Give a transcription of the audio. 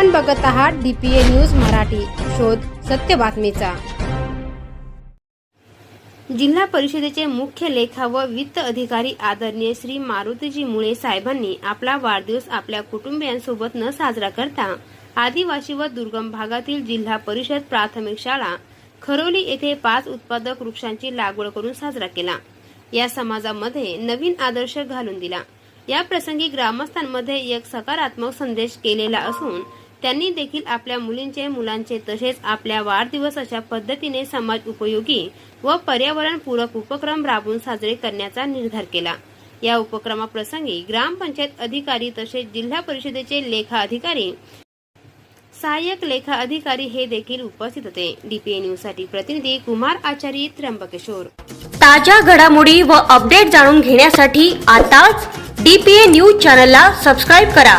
आपण बघत आहात डीपीए न्यूज मराठी. शोध सत्य बातमीचा. जिल्हा परिषदेचे मुख्य लेखा व वित्त अधिकारी आदरणीय श्री मारुतीजी मुळे साहेबांनी आपला वाढदिवस आपल्या कुटुंबियांसोबत न साजरा करता आदिवासी व दुर्गम भागातील जिल्हा परिषद प्राथमिक शाळा खरोली येथे पाच उत्पादक वृक्षांची लागवड करून साजरा केला. या समाजामध्ये नवीन आदर्श घालून दिला. या प्रसंगी ग्रामस्थांमध्ये एक सकारात्मक संदेश केलेला असून त्यांनी देखील आपल्या मुलींचे मुलांचे तसेच आपल्या वाढदिवस अशा पद्धतीने समाज उपयोगी व पर्यावरणपूरक उपक्रम राबवून साजरे करण्याचा निर्धार केला. या उपक्रमाप्रसंगी ग्रामपंचायत अधिकारी तसेच जिल्हा परिषदेचे लेखा अधिकारी सहाय्यक लेखा अधिकारी हे देखील उपस्थित होते. डीपीए न्यूजसाठी प्रतिनिधी कुमार आचार्य त्र्यंबकेश्वर. ताज्या घडामोडी व अपडेट जाणून घेण्यासाठी आताच डीपीए न्यूज चॅनलला सबस्क्राईब करा.